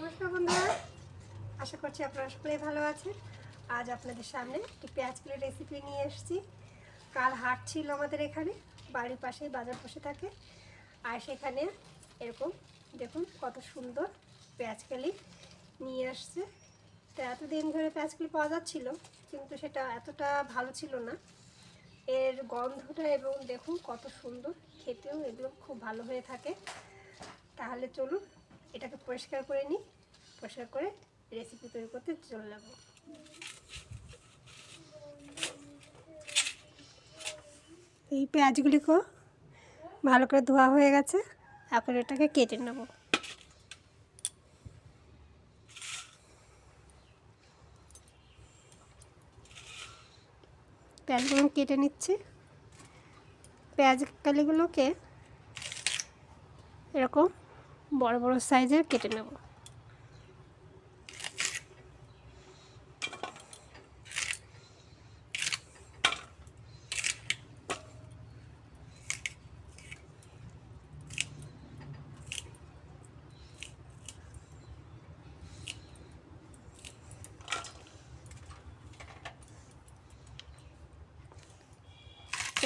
নমস্কার বন্ধুরা। আশা করছি আপনারা সকলেই ভালো আছেন। আজ আপনাদের সামনে একটি পেঁয়াজ কিলের রেসিপি নিয়ে এসেছি। কাল হাট ছিল আমাদের এখানে, বাড়ির পাশেই বাজার বসে থাকে। আর সেখানে এরকম, দেখুন কত সুন্দর পেঁয়াজ কালি নিয়ে আসছে তো এতদিন ধরে পেঁয়াজ কালি পাওয়া যাচ্ছিল, কিন্তু সেটা এতটা ভালো ছিল না। এর গন্ধটা এবং দেখুন কত সুন্দর, খেতেও এগুলো খুব ভালো হয়ে থাকে। তাহলে চলুন, এটাকে পরিষ্কার করে নিই। পরিষ্কার করে রেসিপি তৈরি করতে চলে যাব। এই পেঁয়াজগুলিকেও ভালো করে ধোয়া হয়ে গেছে, এখন এটাকে কেটে নেব। পেঁয়াজগুলো কেটে নিচ্ছি। পেঁয়াজ কালিগুলোকে এরকম বড় বড় সাইজের কেটে নেব।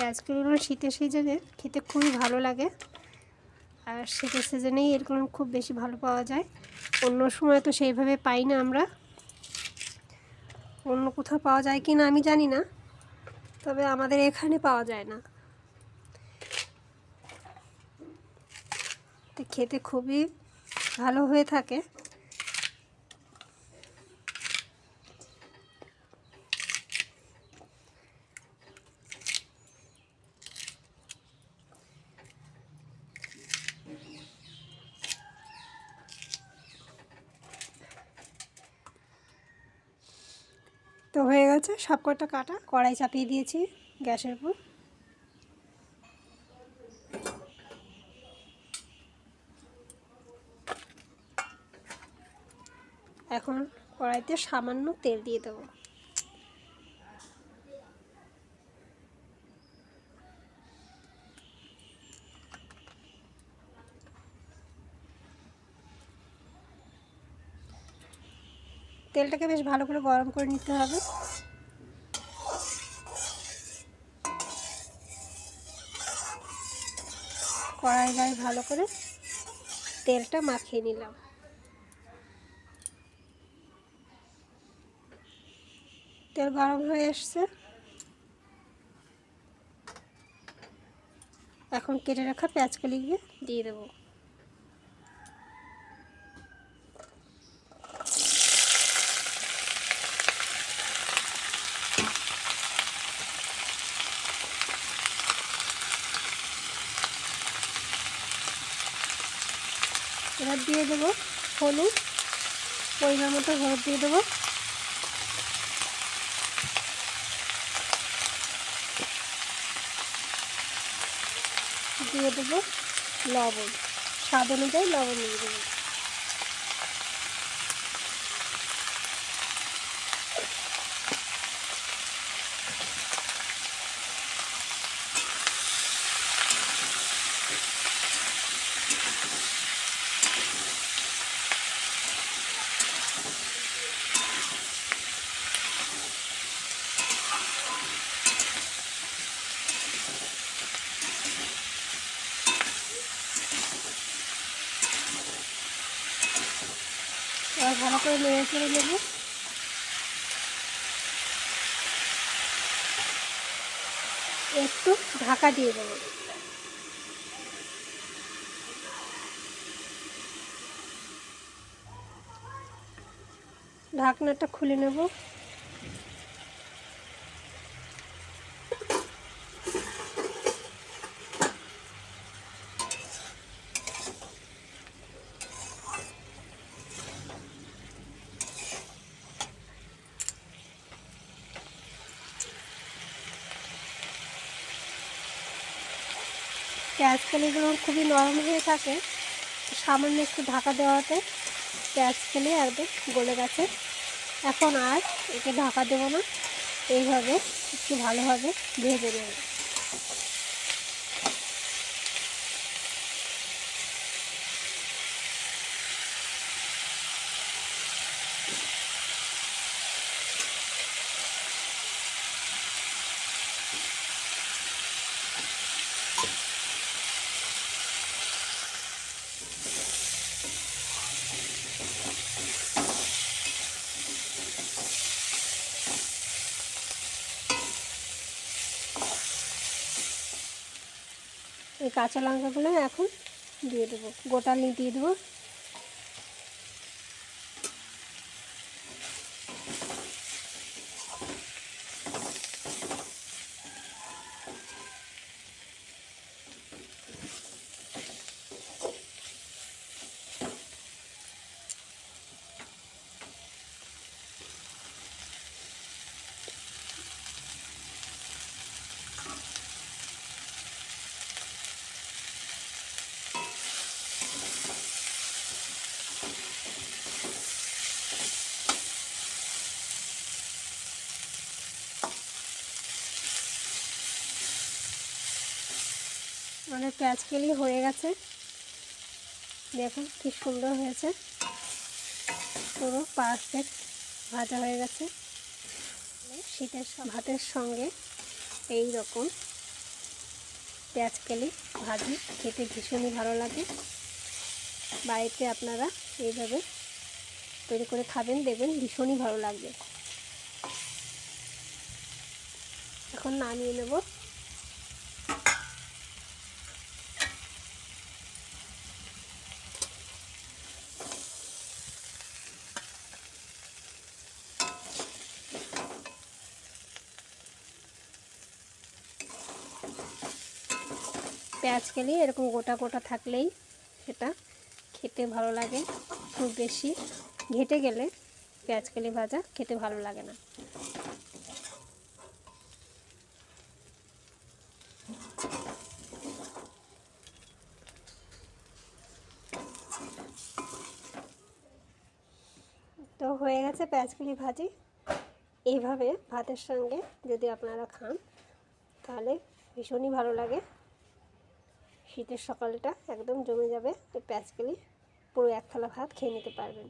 পেঁয়াজগুলো শীতের সিজনে খেতে খুবই ভালো লাগে। আর শীতের সিজনেই এরকম খুব বেশি ভালো পাওয়া যায়। অন্য সময় তো সেইভাবে পাই না আমরা। অন্য কোথাও পাওয়া যায় কি না আমি জানি না, তবে আমাদের এখানে পাওয়া যায় না। তো খেতে খুবই ভালো হয়ে থাকে। তো হয়ে গেছে, সব কটা কাটা। কড়াই চাপিয়ে দিয়েছি গ্যাসের উপর। এখন কড়াইতে সামান্য তেল দিয়ে দেবো। তেলটাকে বেশ ভালো করে গরম করে নিতে হবে। কড়াই গায়ে ভালো করে তেলটা মাখিয়ে নিলাম। তেল গরম হয়ে এসছে। এখন কেটে রাখা পেঁয়াজকলি গিয়ে দিয়ে দেবো। এবার দিয়ে দেবো। হলুদ, পরিমাণ মতো হলুদ দিয়ে দেবো। দিয়ে দেবো লবণ। স্বাদ অনুযায়ী লবণ দিয়ে দেবো। এবার ভালো করে নেড়ে চেড়ে নেব। একটু ঢাকা দিয়ে দেবো। ঢাকনাটা খুলে নেব। পেঁয়াজ যেমন খুবই নরম হয়ে থাকে, সামান্য একটু ঢাকা দেওয়াতে পেঁয়াজ খেলে একদম গলে গেছে। এখন আর একে ঢাকা দেবো না, এইভাবে একটু ভালোভাবে ভেজে নেব। এই কাঁচা লঙ্কাগুলো এখন দিয়ে দেবো। গোটা নিয়ে দিয়ে দেবো। আমাদের পেঁয়াজ কেলি হয়ে গেছে। দেখুন কি সুন্দর হয়েছে। পুরো পারফেক্ট ভাজা হয়ে গেছে। শীতের ভাতের সঙ্গে এই রকম পেঁয়াজ কেলি ভাজি খেতে ভীষণই ভালো লাগে। বাড়িতে আপনারা এইভাবে তৈরি করে খাবেন দেখবেন ভীষণই ভালো লাগবে। এখন নামিয়ে নেব। পেঁয়াজ কেলি, এরকম গোটা গোটা থাকলেই সেটা খেতে ভালো লাগে। খুব বেশি ঘেটে গেলে পেঁয়াজ কেলি ভাজা খেতে ভালো লাগে না। তো হয়ে গেছে পেঁয়াজ কেলি ভাজি। এইভাবে ভাতের সঙ্গে যদি আপনারা খান, তাহলে ভীষণই ভালো লাগে। শীতের সকালটা একদম জমে যাবে। এই প্যাঁচকেলি পুরো এক থালা ভাত খেয়ে নিতে পারবেন।